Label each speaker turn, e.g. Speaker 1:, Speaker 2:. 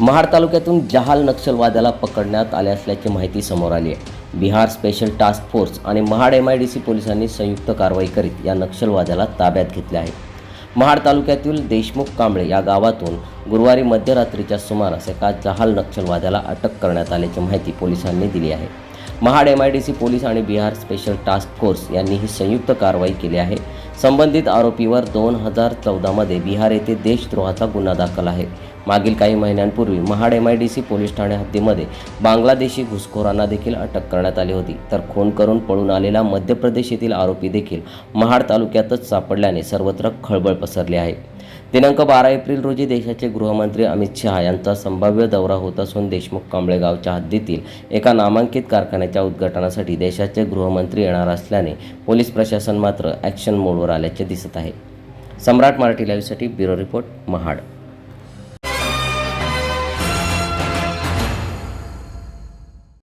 Speaker 1: महाड तालुक्यातून जहाल नक्षलवाद्याला पकडण्यात आले असल्याची माहिती समोर आली आहे. बिहार स्पेशल टास्क फोर्स आणि Mahad M I D C पोलिसांनी संयुक्त कारवाई करीत या नक्षलवाद्याला ताब्यात घेतले आहे. महाड तालुक्यातील देशमुख कांबळे या गावातून गुरुवारी मध्यरात्रीच्या सुमारास एका जहाल नक्षलवाद्याला अटक करण्यात आल्याची माहिती पोलिसांनी दिली आहे. Mahad M I D C police आणि बिहार स्पेशल टास्क फोर्स यांनी ही संयुक्त कारवाई केली आहे. संबंधित आरोपीवर दोन हजार चौदामध्ये बिहार येथे देशद्रोहाचा गुन्हा दाखल आहे. मागील काही महिन्यांपूर्वी Mahad M I D C police Thane हद्दीमध्ये बांगलादेशी घुसखोरांना देखील अटक करण्यात आली होती. तर खून करून पळून आलेला मध्य प्रदेश येथील आरोपी देखील महाड तालुक्यातच सापडल्याने सर्वत्र खळबळ पसरली आहे. दिनांक बारा एप्रिल रोजी देशाचे गृहमंत्री अमित शहा यांचा संभाव्य दौरा होत असून देशमुख कांबळेगावच्या हद्दीतील एका नामांकित कारखान्याच्या उद्घाटनासाठी देशाचे गृहमंत्री येणार असल्याने पोलीस प्रशासन मात्र ॲक्शन मोडवर आल्याचे दिसत आहे. सम्राट मराठी लाईव्हसाठी ब्युरो रिपोर्ट महाड.